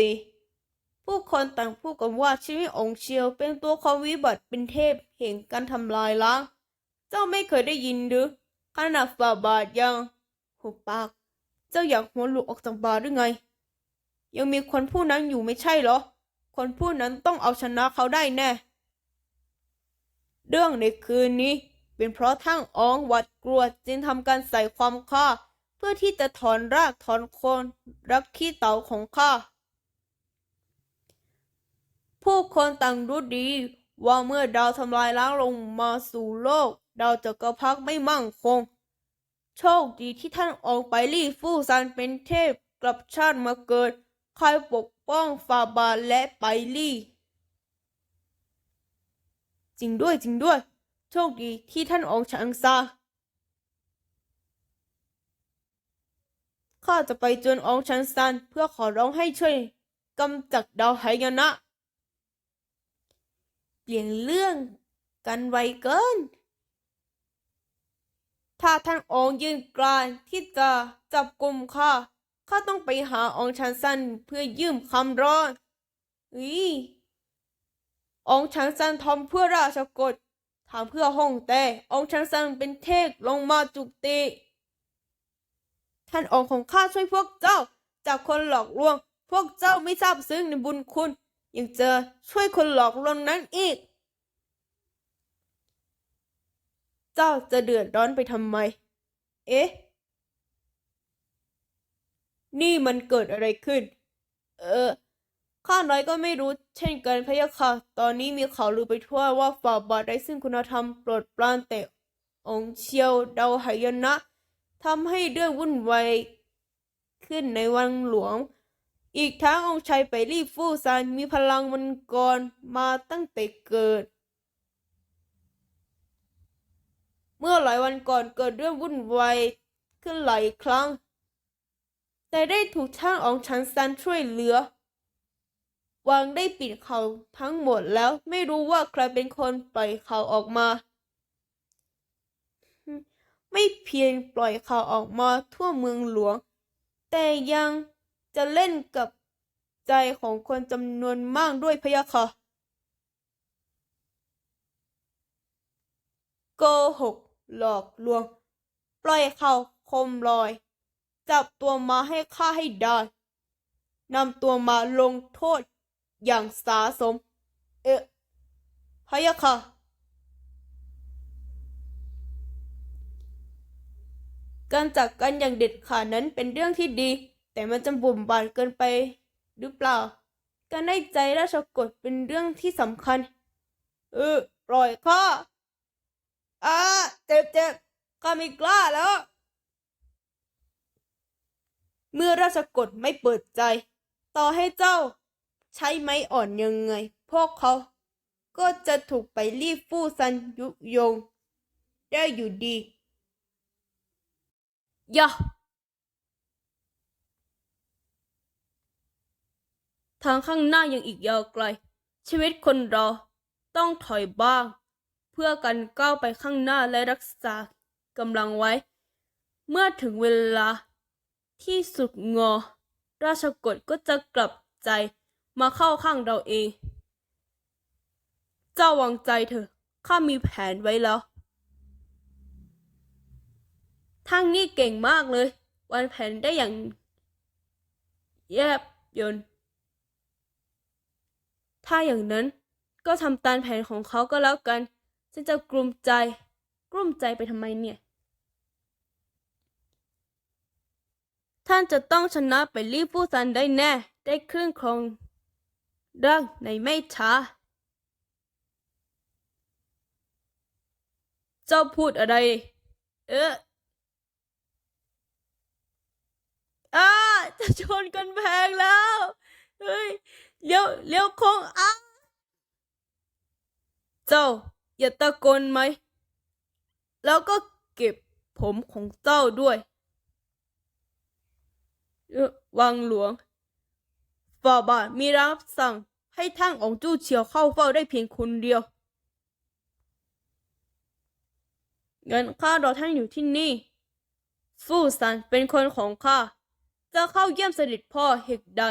สี่ผู้คนต่างพูดกันว่าชีวิตองค์เชียวเป็นตัวความวิบัติเป็นเทพแห่งการทำลายล้าง เจ้าไม่เคยได้ยินหรือขนาดฝ่าบาทยังหุบปาก เจ้าอยากหัวหลุดออกจากบาทหรือไง ยังมีคนผู้นั้นอยู่ไม่ใช่เหรอ คนผู้นั้นต้องเอาชนะเขาได้แน่ เรื่องในคืนนี้เป็นเพราะทั้งอองหวัดกลัวจึงทำการใส่ความข้าเพื่อที่จะถอนรากถอนโคนรักขี้เต่าของข้า ผู้คนต่างรู้ดี ว่าเมื่อดาวทำลายล้างลงมาสู่โลก ดาวจักรพรรดิไม่มั่งคง โชคดีที่ท่านออกไปลี่ฟู่ซันเป็นเทพกลับชาติมาเกิดคอยปกป้องฟาบาและไปลี่ จริงด้วยจริงด้วย โชคดีที่ท่านองชังซาข้าจะไปจนองชันซันเพื่อขอร้องให้ช่วยกำจัดดาวไหยนะ เปลี่ยนเรื่องกันไวเกิน ถ้าท่านองค์ยืนกรานที่จะจับกลุ่มข้าข้าต้องไปหาองค์ชันซันเพื่อยืมคำร้อนอีองค์ชันซันทำเพื่อราชกฎทำเพื่อห้องแต่องค์ชันซันเป็นเทพลงมาจุกติ ท่านองค์ของข้าช่วยพวกเจ้า จากคนหลอกลวง พวกเจ้าไม่ทราบซึ้งในบุญคุณ ยังเจอช่วยคนหลอกลวงนั้นอีก เจ้าจะเดือดร้อนไปทำไม เอ๊ะ นี่มันเกิดอะไรขึ้น เออ ข้าน้อยก็ไม่รู้เช่นกันพะยะค่ะ ตอนนี้มีข่าวลือไปทั่วว่าฝ่าบาทไร้ซึ่งคุณธรรมโปรดปรานแต่องเชียวเดาหายนะทำให้เรื่องวุ่นวายขึ้นในวังหลวง อีกทั้งองค์ชายไปรี่ฟู่ซานมีพลังมันกรมาตั้งแต่เกิด เมื่อหลายวันก่อนเกิดเรื่องวุ่นวายขึ้นหลายครั้ง แต่ได้ถูกช่างอองชันซันช่วยเหลือ วางได้ปิดเขาทั้งหมดแล้วไม่รู้ว่าใครเป็นคนปล่อยเขาออกมาไม่เพียงปล่อยข่าวออกมาทั่วเมืองหลวง แต่ยัง จะเล่นกับใจของคนจำนวนมากด้วยพะยะค่ะโกหกหลอกลวง ปล่อยข่าวคมลอย จับตัวมาให้ข้าให้ได้นำตัวมาลงโทษอย่างสาสม เอ๊ะพะยะค่ะการจากกันอย่างเด็ดขาดนั้นเป็นเรื่องที่ดี แต่มันจะบุ่มบานเกินไปหรือเปล่า การได้ใจราชกฎเป็นเรื่องที่สำคัญ เออปล่อยข้าอ่าเจ็บเจ็บข้าไม่กล้าแล้ว เมื่อราชกฎไม่เปิดใจ ต่อให้เจ้า ใช้ไม้อ่อนยังไง พวกเขา ก็จะถูกไปรีบฟู่ซันยุยง ได้อยู่ดีย่ะ ทางข้างหน้ายังอีกยาวไกล ชีวิตคนเราต้องถอยบ้าง เพื่อกันก้าวไปข้างหน้าและรักษากำลังไว้ เมื่อถึงเวลาที่สุดงอ ราชกฎก็จะกลับใจมาเข้าข้างเราเอง เจ้าวางใจเถอะ ข้ามีแผนไว้แล้วทางนี้เก่งมากเลย วันแผนได้อย่าง แยบยนต์ ถ้าอย่างนั้นก็ทำตามแผนของเขาก็แล้วกัน ฉันจะกลุ้มใจ กลุ้มใจไปทำไมเนี่ย ท่านจะต้องชนะไปรีพูซันได้แน่ ได้ครึ่งครองร่างในไม่ช้า เจ้าพูดอะไร เอออ้าจะชนกันแพงแล้ว เฮ้ย เลี้ยวเลี้ยวโค้งอ้าเจ้าอย่าตะโกนไหม แล้วก็เก็บผมของเจ้าด้วย วังหลวงฝ่าบาทมีรับสั่งให้ท่านองค์จู้เฉียวเข้าเฝ้าได้เพียงคนเดียวเงั้นข้ารอท่านอยู่ที่นี่ ฟู่ซันเป็นคนของข้า จะเข้าเยี่ยมสด็จพ่อเหตุใด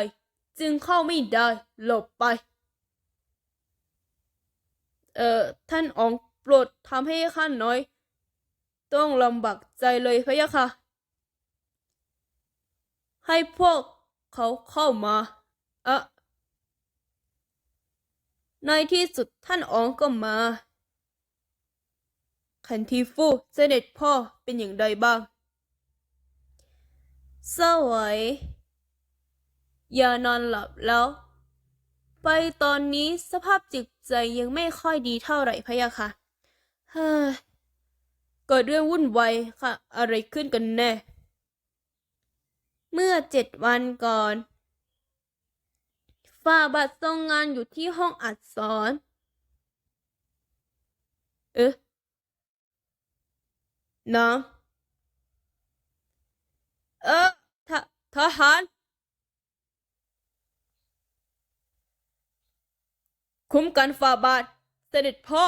จึงเข้าไม่ได้หลบไป เอ่อ ท่านอองโปรดทำให้ข้าน้อย ต้องลำบากใจเลยพะยะค่ะ ให้พวกเขาเข้ามาอะในที่สุดท่านอองก็มาขันทีฟูเสด็จพ่อเป็นอย่างไรบ้างสวย อย่านอนหลับแล้ว ไปตอนนี้สภาพจิตใจยังไม่ค่อยดีเท่าไหร่พะยะค่ะเฮ้ยเกิดเรื่องวุ่นวายค่ะ อะไรขึ้นกันแน่ เมื่อเจ็ดวันก่อนฝ่าบัตรทรงงานอยู่ที่ห้องอัดสอน เอ๊ะน้องเออททหาร คุ้มกันฝ่าบาท เสด็จพ่อ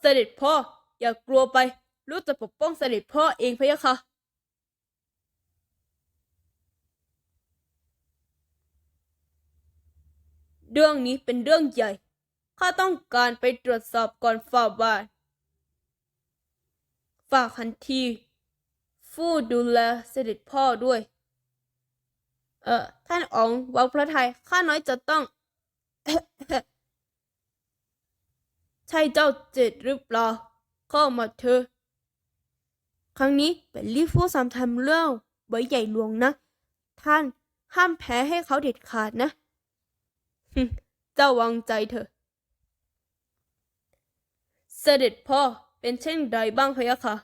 เสด็จพ่อ อย่ากลัวไปรู้จะปกป้องเสด็จพ่อเองพะยะค่ะ เรื่องนี้เป็นเรื่องใหญ่ ข้าต้องการไปตรวจสอบก่อนฝ่าบาทฝากคันที ฟูดูแลเสด็จพ่อด้วย เออท่านอ๋องวางพระทัยข้าน้อยจะต้อง ใช่เจ้าเจ็ดหรือเปล่าเข้ามาเถอะครั้งนี้เป็นลี่ฟูสามทำเรื่องใบใหญ่หลวงนะ ท่านห้ามแพ้ให้เขาเด็ดขาดนะเจ้าวางใจเถอะ เสด็จพ่อเป็นเช่นใดบ้างพะยะค่ะ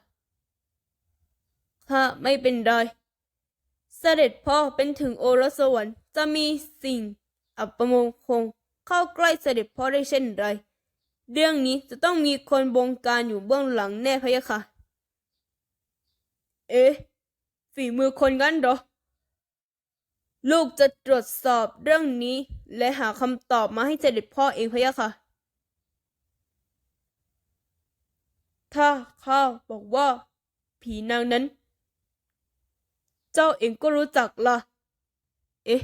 ข้าไม่เป็นไร เสด็จพ่อเป็นถึงโอรสสวรรค์จะมีสิ่ง อัปมงคลเข้าใกล้เสด็จพ่อได้เช่นไร เรื่องนี้จะต้องมีคนบงการอยู่เบื้องหลังแน่พะยะค่ะ เอ๊ะฝีมือคนงั้นเหรอ ลูกจะตรวจสอบเรื่องนี้และหาคำตอบมาให้เสด็จพ่อเองพะยะค่ะ ถ้าข้าบอกว่า ผีนางนั้น เจ้าเองก็รู้จักล่ะ เอ๊ะ